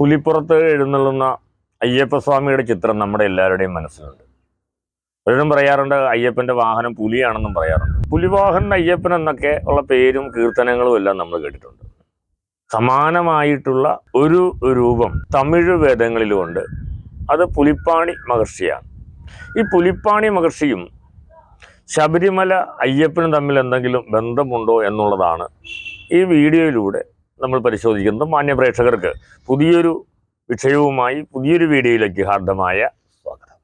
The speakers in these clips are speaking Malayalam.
പുലിപ്പുറത്ത് എഴുന്നള്ളുന്ന അയ്യപ്പസ്വാമിയുടെ ചിത്രം നമ്മുടെ എല്ലാവരുടെയും മനസ്സിലുണ്ട്. പലരും പറയാറുണ്ട് അയ്യപ്പന്റെ വാഹനം പുലിയാണെന്നും പറയാറുണ്ട്. പുലിവാഹൻ അയ്യപ്പൻ എന്നൊക്കെ ഉള്ള പേരും കീർത്തനങ്ങളും എല്ലാം നമ്മൾ കേട്ടിട്ടുണ്ട്. സമാനമായിട്ടുള്ള ഒരു രൂപം തമിഴ് വേദങ്ങളിലുമുണ്ട്. അത് പുലിപ്പാണി മഹർഷിയാണ്. ഈ പുലിപ്പാണി മഹർഷിയും ശബരിമല അയ്യപ്പനും തമ്മിൽ എന്തെങ്കിലും ബന്ധമുണ്ടോ എന്നുള്ളതാണ് ഈ വീഡിയോയിലൂടെ നമ്മൾ പരിശോധിക്കുന്നത് മാന്യപ്രേക്ഷകർക്ക് പുതിയൊരു വിഷയവുമായി പുതിയൊരു വീഡിയോയിലേക്ക് ഹാർദമായ സ്വാഗതം.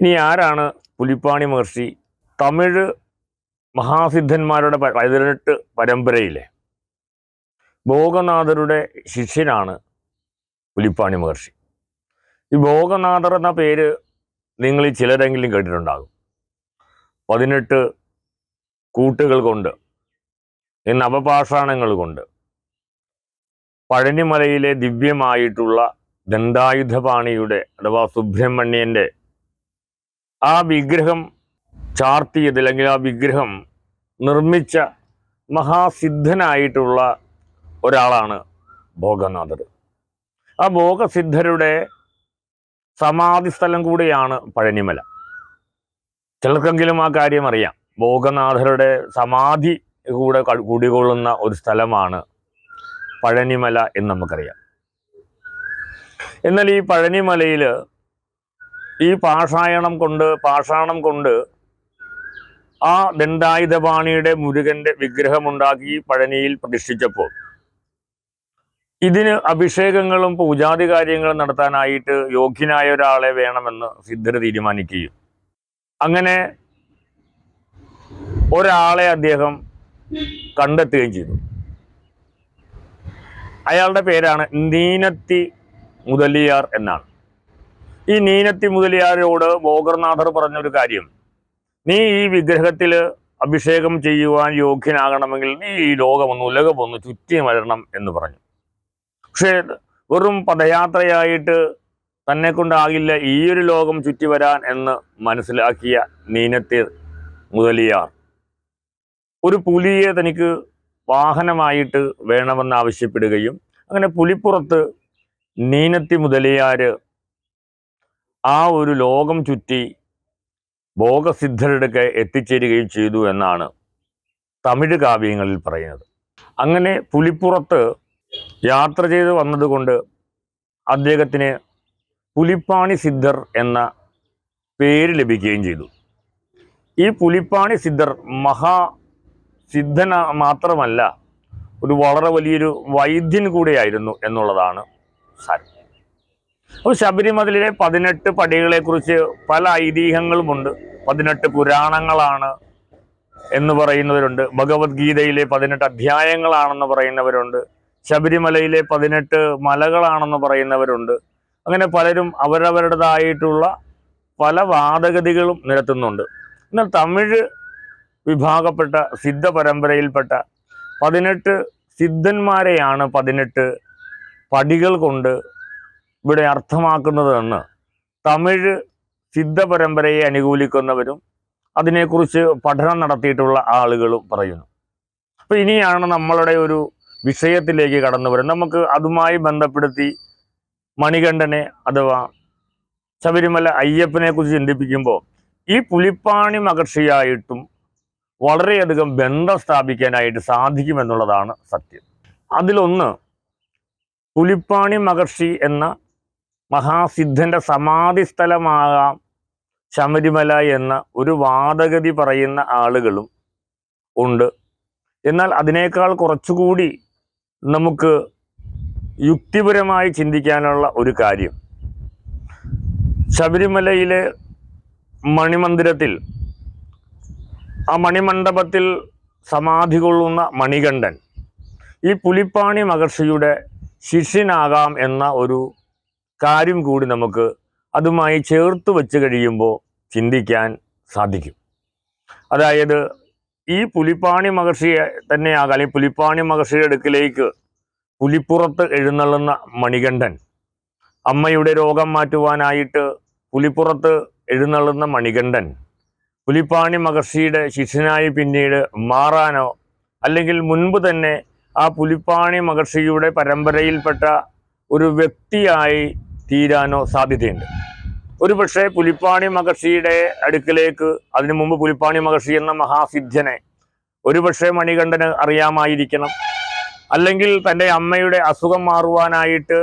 ഇനി ആരാണ് പുലിപ്പാണി മഹർഷി? തമിഴ് മഹാസിദ്ധന്മാരുടെ പതിനെട്ട് പരമ്പരയിലെ ഭോഗനാഥരുടെ ശിഷ്യനാണ് പുലിപ്പാണി മഹർഷി. ഈ ഭോഗനാഥർ എന്ന പേര് നിങ്ങൾ ഈ ചിലരെങ്കിലും കേട്ടിട്ടുണ്ടാകും. പതിനെട്ട് കൂട്ടുകൾ കൊണ്ട് ഈ നവപാഷാണങ്ങൾ കൊണ്ട് പഴനിമലയിലെ ദിവ്യമായിട്ടുള്ള ദണ്ഡായുധപാണിയുടെ അഥവാ സുബ്രഹ്മണ്യന്റെ ആ വിഗ്രഹം ചാർത്തിയത് അല്ലെങ്കിൽ ആ വിഗ്രഹം നിർമ്മിച്ച മഹാസിദ്ധനായിട്ടുള്ള ഒരാളാണ് ഭോഗനാഥർ. ആ ഭോഗസിദ്ധരുടെ സമാധി സ്ഥലം കൂടിയാണ് പഴനിമല. ചിലർക്കെങ്കിലും ആ കാര്യം അറിയാം. ഭോഗനാഥരുടെ സമാധി കൂടെ കുടികൊള്ളുന്ന ഒരു സ്ഥലമാണ് പഴനിമല എന്ന് നമുക്കറിയാം. എന്നാൽ ഈ പഴനിമലയിൽ ഈ പാഷായണം കൊണ്ട് പാഷാണം കൊണ്ട് ആ ദണ്ഡായുധപാണിയുടെ മുരുകന്റെ വിഗ്രഹമുണ്ടാക്കി പഴനിയിൽ പ്രതിഷ്ഠിച്ചപ്പോൾ ഇതിന് അഭിഷേകങ്ങളും പൂജാതി കാര്യങ്ങളും നടത്താനായിട്ട് യോഗ്യനായ ഒരാളെ വേണമെന്ന് സിദ്ധർ തീരുമാനിക്കുകയും. അങ്ങനെ ഒരാളെ അദ്ദേഹം കണ്ടെത്തുകയും ചെയ്തു. അയാളുടെ പേരാണ് നീനത്തി മുതലിയാർ എന്നാണ്. ഈ നീനത്തി മുതലിയാരോട് ഭോഗർനാഥർ പറഞ്ഞൊരു കാര്യം. നീ ഈ വിഗ്രഹത്തിൽ അഭിഷേകം ചെയ്യുവാൻ യോഗ്യനാകണമെങ്കിൽ നീ ഈ ലോകമൊന്ന് ഉലകമൊന്ന് ചുറ്റി വരണം എന്ന് പറഞ്ഞു. പക്ഷേ വെറും പദയാത്രയായിട്ട് തന്നെ കൊണ്ടാകില്ല ഈ ഒരു ലോകം ചുറ്റി വരാൻ എന്ന് മനസ്സിലാക്കിയ നീനത്തി മുതലിയാർ. ഒരു പുലിയെ തനിക്ക് വാഹനമായിട്ട് വേണമെന്ന് ആവശ്യപ്പെടുകയും അങ്ങനെ പുലിപ്പുറത്ത് നീനത്തി മുതലിയാർ ആ ഒരു ലോകം ചുറ്റി ഭോഗസിദ്ധരുടെ എത്തിച്ചേരുകയും ചെയ്തു എന്നാണ് തമിഴ് കാവ്യങ്ങളിൽ പറയുന്നത്. അങ്ങനെ പുലിപ്പുറത്ത് യാത്ര ചെയ്ത് വന്നതുകൊണ്ട് അദ്ദേഹത്തിന് പുലിപ്പാണി സിദ്ധർ എന്ന പേര് ലഭിക്കുകയും ചെയ്തു. ഈ പുലിപ്പാണി സിദ്ധർ മഹാ സിദ്ധന മാത്രമല്ല ഒരു വളരെ വലിയൊരു വൈദ്യൻ കൂടിയായിരുന്നു എന്നുള്ളതാണ് സാരം. അപ്പോൾ ശബരിമലയിലെ പതിനെട്ട് പടികളെക്കുറിച്ച് പല ഐതിഹ്യങ്ങളുമുണ്ട്. പതിനെട്ട് പുരാണങ്ങളാണ് എന്ന് പറയുന്നവരുണ്ട്. ഭഗവത്ഗീതയിലെ പതിനെട്ട് അധ്യായങ്ങളാണെന്ന് പറയുന്നവരുണ്ട്. ശബരിമലയിലെ പതിനെട്ട് മലകളാണെന്ന് പറയുന്നവരുണ്ട്. അങ്ങനെ പലരും അവരവരുടേതായിട്ടുള്ള പല വാദഗതികളും നിരത്തുന്നുണ്ട്. എന്നാൽ തമിഴ് വിഭാഗപ്പെട്ട സിദ്ധ പരമ്പരയിൽപ്പെട്ട പതിനെട്ട് സിദ്ധന്മാരെയാണ് പതിനെട്ട് പടികൾ കൊണ്ട് ഇവിടെ അർത്ഥമാക്കുന്നതെന്ന് തമിഴ് സിദ്ധ പരമ്പരയെ അനുകൂലിക്കുന്നവരും അതിനെക്കുറിച്ച് പഠനം നടത്തിയിട്ടുള്ള ആളുകളും പറയുന്നു. അപ്പോൾ ഇനിയാണ് നമ്മളുടെ ഒരു വിഷയത്തിലേക്ക് കടന്നു വരും. നമുക്ക് അതുമായി ബന്ധപ്പെടുത്തി മണികണ്ഠനെ അഥവാ ശബരിമല അയ്യപ്പനെ കുറിച്ച് ചിന്തിപ്പിക്കുമ്പോൾ ഈ പുലിപ്പാണി മഹർഷിയായിട്ടും വളരെയധികം ബന്ധം സ്ഥാപിക്കാനായിട്ട് സാധിക്കുമെന്നുള്ളതാണ് സത്യം. അതിലൊന്ന് പുലിപ്പാണി മഹർഷി എന്ന മഹാസിദ്ധന്റെ സമാധി സ്ഥലമാകാം ശബരിമല എന്ന ഒരു വാദഗതി പറയുന്ന ആളുകളും ഉണ്ട്. എന്നാൽ അതിനേക്കാൾ കുറച്ചുകൂടി നമുക്ക് യുക്തിപരമായി ചിന്തിക്കാനുള്ള ഒരു കാര്യം. ശബരിമലയിലെ മണിമന്ദിരത്തിൽ ആ മണിമണ്ഡപത്തിൽ സമാധി കൊള്ളുന്ന മണികണ്ഠൻ ഈ പുലിപ്പാണി മഹർഷിയുടെ ശിഷ്യനാകാം എന്ന ഒരു കാര്യം കൂടി നമുക്ക് അതുമായി ചേർത്ത് വെച്ച് കഴിയുമ്പോൾ ചിന്തിക്കാൻ സാധിക്കും. അതായത് ഈ പുലിപ്പാണി മഹർഷിയെ തന്നെയാകാം അല്ലെങ്കിൽ പുലിപ്പാണി മഹർഷിയുടെ അടുക്കിലേക്ക് പുലിപ്പുറത്ത് എഴുന്നള്ളുന്ന മണികണ്ഠൻ. അമ്മയുടെ രോഗം മാറ്റുവാനായിട്ട് പുലിപ്പുറത്ത് എഴുന്നള്ളുന്ന മണികണ്ഠൻ. പുലിപ്പാണി മഹർഷിയുടെ ശിഷ്യനായി പിന്നീട് മാറാനോ അല്ലെങ്കിൽ മുൻപ് തന്നെ ആ പുലിപ്പാണി മഹർഷിയുടെ പരമ്പരയിൽപ്പെട്ട ഒരു വ്യക്തിയായി തീരാനോ സാധ്യതയുണ്ട്. ഒരുപക്ഷെ പുലിപ്പാണി മഹർഷിയുടെ അടുക്കലേക്ക് അതിനു മുമ്പ് പുലിപ്പാണി മഹർഷി എന്ന മഹാസിദ്ധനെ ഒരുപക്ഷെ മണികണ്ഠന് അറിയാമായിരിക്കണം. അല്ലെങ്കിൽ തന്റെ അമ്മയുടെ അസുഖം മാറുവാനായിട്ട്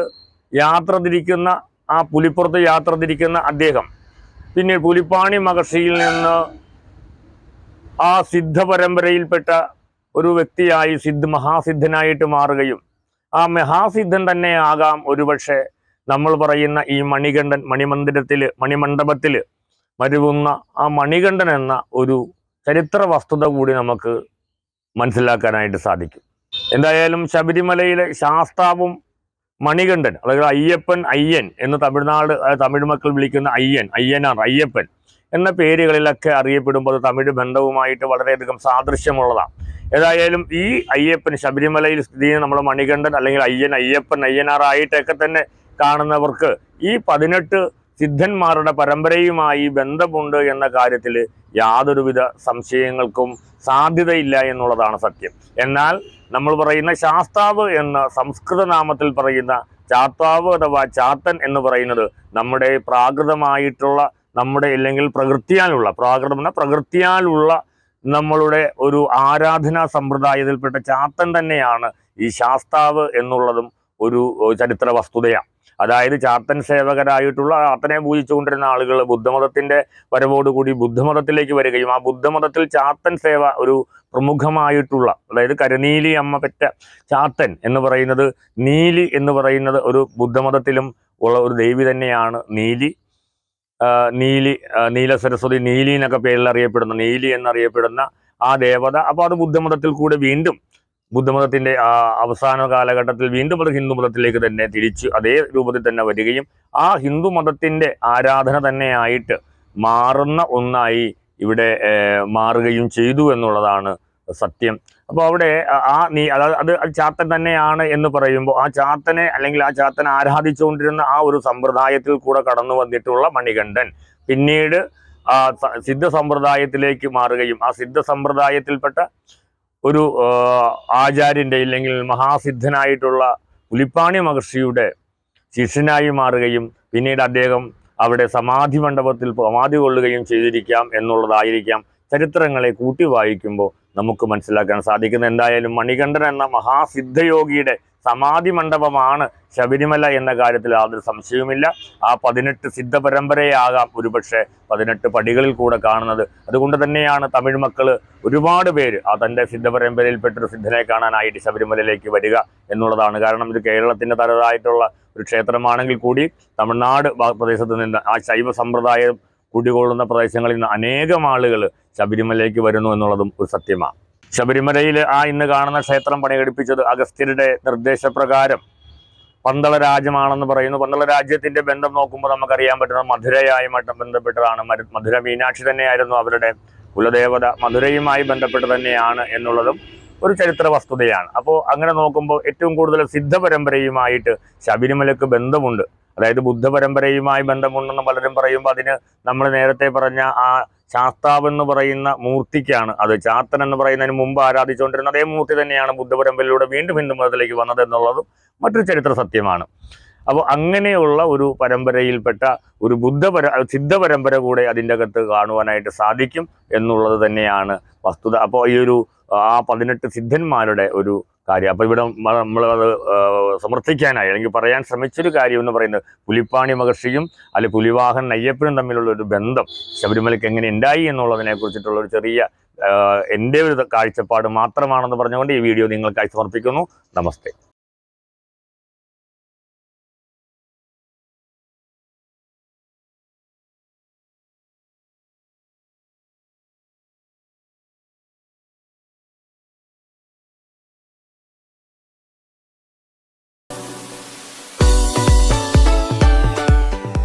യാത്ര തിരിക്കുന്ന ആ പുലിപ്പുറത്ത് യാത്ര തിരിക്കുന്ന അദ്ദേഹം. പിന്നെ പുലിപ്പാണി മഹർഷിയിൽ നിന്ന് ആ സിദ്ധ പരമ്പരയിൽപ്പെട്ട ഒരു വ്യക്തിയായി സിദ്ധ മഹാസിദ്ധനായിട്ട് മാറുകയും ആ മഹാസിദ്ധൻ തന്നെ ആകാം ഒരുപക്ഷെ നമ്മൾ പറയുന്ന ഈ മണികണ്ഠൻ മണിമന്ദിരത്തിൽ മണിമണ്ഡപത്തിൽ വരുവുന്ന ആ മണികണ്ഠൻ എന്ന ഒരു ചരിത്ര വസ്തുത കൂടി നമുക്ക് മനസ്സിലാക്കാനായിട്ട് സാധിക്കും. എന്തായാലും ശബരിമലയിലെ ശാസ്താവും മണികണ്ഠൻ അല്ലെങ്കിൽ അയ്യപ്പൻ അയ്യൻ എന്ന് തമിഴ്നാട് തമിഴ് മക്കൾ വിളിക്കുന്ന അയ്യൻ അയ്യനാർ അയ്യപ്പൻ എന്ന പേരുകളിലൊക്കെ അറിയപ്പെടുമ്പോൾ തമിഴ് ബന്ധവുമായിട്ട് വളരെയധികം സാദൃശ്യമുള്ളതാണ്. ഏതായാലും ഈ അയ്യപ്പൻ ശബരിമലയിൽ സ്ഥിതി ചെയ്യുന്ന നമ്മുടെ മണികണ്ഠൻ അല്ലെങ്കിൽ അയ്യൻ അയ്യപ്പൻ അയ്യനാറായിട്ടൊക്കെ തന്നെ കാണുന്നവർക്ക് ഈ പതിനെട്ട് സിദ്ധന്മാരുടെ പരമ്പരയുമായി ബന്ധമുണ്ട് എന്ന കാര്യത്തിൽ യാതൊരുവിധ സംശയങ്ങൾക്കും സാധ്യതയില്ല എന്നുള്ളതാണ് സത്യം. എന്നാൽ നമ്മൾ പറയുന്ന ശാസ്താവ് എന്ന സംസ്കൃത നാമത്തിൽ പറയുന്ന ചാത്താവ് അഥവാ ചാത്തൻ എന്ന് പറയുന്നത് നമ്മുടെ പ്രാകൃതമായിട്ടുള്ള നമ്മുടെ അല്ലെങ്കിൽ പ്രകൃതിയാലുള്ള പ്രാകൃതം എന്ന പ്രകൃതിയാലുള്ള നമ്മളുടെ ഒരു ആരാധനാ സമ്പ്രദായത്തിൽപ്പെട്ട ചാത്തൻ തന്നെയാണ് ഈ ശാസ്താവ് എന്നുള്ളതും ഒരു ചരിത്ര വസ്തുതയാണ്. അതായത് ചാത്തൻ സേവകരായിട്ടുള്ള ചാത്തനെ പൂജിച്ചുകൊണ്ടിരുന്ന ആളുകൾ ബുദ്ധമതത്തിന്റെ വരവോടുകൂടി ബുദ്ധമതത്തിലേക്ക് വരികയും ആ ബുദ്ധമതത്തിൽ ചാത്തൻ സേവ ഒരു പ്രമുഖമായിട്ടുള്ള അതായത് കരുനീലി അമ്മ പെറ്റ ചാത്തൻ എന്ന് പറയുന്നത് നീലി എന്ന് പറയുന്നത് ഒരു ബുദ്ധമതത്തിലും ഉള്ള ഒരു ദേവി തന്നെയാണ് നീലി. നീലി നീല സരസ്വതി നീലി എന്നൊക്കെ പേരിൽ അറിയപ്പെടുന്ന നീലി എന്നറിയപ്പെടുന്ന ആ ദേവത. അപ്പോൾ അത് ബുദ്ധമതത്തിൽ കൂടെ വീണ്ടും ബുദ്ധമതത്തിന്റെ ആ അവസാന കാലഘട്ടത്തിൽ വീണ്ടും അത് ഹിന്ദു മതത്തിലേക്ക് തന്നെ തിരിച്ച് അതേ രൂപത്തിൽ തന്നെ വരികയും ആ ഹിന്ദു മതത്തിന്റെ ആരാധന തന്നെയായിട്ട് മാറുന്ന ഒന്നായി ഇവിടെ മാറുകയും ചെയ്തു എന്നുള്ളതാണ് സത്യം. അപ്പോൾ അവിടെ ആ- നീ അതായത് അത് ചാത്തൻ തന്നെയാണ് എന്ന് പറയുമ്പോൾ ആ ചാത്തനെ അല്ലെങ്കിൽ ആ ചാത്തനെ ആരാധിച്ചുകൊണ്ടിരുന്ന ആ ഒരു സമ്പ്രദായത്തിൽ കൂടെ കടന്നു വന്നിട്ടുള്ള മണികണ്ഠൻ പിന്നീട് ആ സിദ്ധ സമ്പ്രദായത്തിലേക്ക് മാറുകയും ആ സിദ്ധ സമ്പ്രദായത്തിൽപ്പെട്ട ഒരു ആചാര്യന്റെ ഇല്ലെങ്കിൽ മഹാസിദ്ധനായിട്ടുള്ള പുലിപ്പാണി മഹർഷിയുടെ ശിഷ്യനായി മാറുകയും പിന്നീട് അദ്ദേഹം അവിടെ സമാധി മണ്ഡപത്തിൽ സമാധി കൊള്ളുകയും ചെയ്തിരിക്കാം എന്നുള്ളതായിരിക്കാം ചരിത്രങ്ങളെ കൂട്ടി വായിക്കുമ്പോൾ നമുക്ക് മനസ്സിലാക്കാൻ സാധിക്കുന്നത്. എന്തായാലും മണികണ്ഠൻ എന്ന മഹാസിദ്ധയോഗിയുടെ സമാധി മണ്ഡപമാണ് ശബരിമല എന്ന കാര്യത്തിൽ യാതൊരു സംശയവുമില്ല. ആ പതിനെട്ട് സിദ്ധ പരമ്പരയാകാം ഒരുപക്ഷെ പതിനെട്ട് പടികളിൽ കൂടെ കാണുന്നത്. അതുകൊണ്ട് തന്നെയാണ് തമിഴ് മക്കൾ ഒരുപാട് പേര് ആ തന്റെ സിദ്ധ പരമ്പരയിൽപ്പെട്ടൊരു സിദ്ധനെ കാണാനായിട്ട് ശബരിമലയിലേക്ക് വരിക എന്നുള്ളതാണ്. കാരണം ഇത് കേരളത്തിന്റെ തനതായിട്ടുള്ള ഒരു ക്ഷേത്രമാണെങ്കിൽ കൂടി തമിഴ്നാട് പ്രദേശത്ത് നിന്ന് ആ ശൈവ സമ്പ്രദായം കുടികൊള്ളുന്ന പ്രദേശങ്ങളിൽ നിന്ന് അനേകം ആളുകൾ ശബരിമലയിലേക്ക് വരുന്നു എന്നുള്ളതും ഒരു സത്യമാണ്. ശബരിമലയിൽ ആ ഇന്ന് കാണുന്ന ക്ഷേത്രം പണികടിപ്പിച്ചത് അഗസ്ത്യരുടെ നിർദ്ദേശപ്രകാരം. പന്തള രാജ്യമാണെന്ന് പറയുന്നു. പന്തള രാജ്യത്തിന്റെ ബന്ധം നോക്കുമ്പോൾ നമുക്കറിയാൻ പറ്റുന്നത് മധുരയായി മറ്റും ബന്ധപ്പെട്ടതാണ് മധുര മീനാക്ഷി തന്നെയായിരുന്നു അവരുടെ കുലദേവത. മധുരയുമായി ബന്ധപ്പെട്ട് തന്നെയാണ് എന്നുള്ളതും ഒരു ചരിത്ര വസ്തുതയാണ്. അപ്പോൾ അങ്ങനെ നോക്കുമ്പോൾ ഏറ്റവും കൂടുതൽ സിദ്ധ പരമ്പരയുമായിട്ട് ശബരിമലക്ക് ബന്ധമുണ്ട്. അതായത് ബുദ്ധ പരമ്പരയുമായി ബന്ധമുണ്ടെന്ന് പലരും പറയുമ്പോൾ അതിന് നമ്മൾ നേരത്തെ പറഞ്ഞ ആ ശാസ്താവ് എന്ന് പറയുന്ന മൂർത്തിക്കാണ് അത്. ചാത്തൻ എന്ന് പറയുന്നതിന് മുമ്പ് ആരാധിച്ചുകൊണ്ടിരുന്ന അതേ മൂർത്തി തന്നെയാണ് ബുദ്ധപരമ്പരയിലൂടെ വീണ്ടും ഹിന്ദു മതത്തിലേക്ക് വന്നത് എന്നുള്ളതും മറ്റൊരു ചരിത്ര സത്യമാണ്. അപ്പോൾ അങ്ങനെയുള്ള ഒരു പരമ്പരയിൽപ്പെട്ട ഒരു ബുദ്ധപര സിദ്ധ പരമ്പര കൂടെ അതിന്റെ അകത്ത് കാണുവാനായിട്ട് സാധിക്കും എന്നുള്ളത് തന്നെയാണ് വസ്തുത. അപ്പോൾ ഈ ഒരു ആ പതിനെട്ട് സിദ്ധന്മാരുടെ ഒരു കാര്യം. അപ്പോൾ ഇവിടെ നമ്മൾ അത് സമർത്ഥിക്കാനായി അല്ലെങ്കിൽ പറയാൻ ശ്രമിച്ചൊരു കാര്യം എന്ന് പറയുന്നത് പുലിപ്പാണി മഹർഷിയും അല്ലെ പുലിവാഹൻ അയ്യപ്പനും തമ്മിലുള്ള ഒരു ബന്ധം ശബരിമലയ്ക്ക് എങ്ങനെ ഉണ്ടായി എന്നുള്ളതിനെ കുറിച്ചിട്ടുള്ള ഒരു ചെറിയ എന്റെ ഒരു കാഴ്ചപ്പാട് മാത്രമാണെന്ന് പറഞ്ഞുകൊണ്ട് ഈ വീഡിയോ നിങ്ങൾക്കായി സമർപ്പിക്കുന്നു. നമസ്തേ.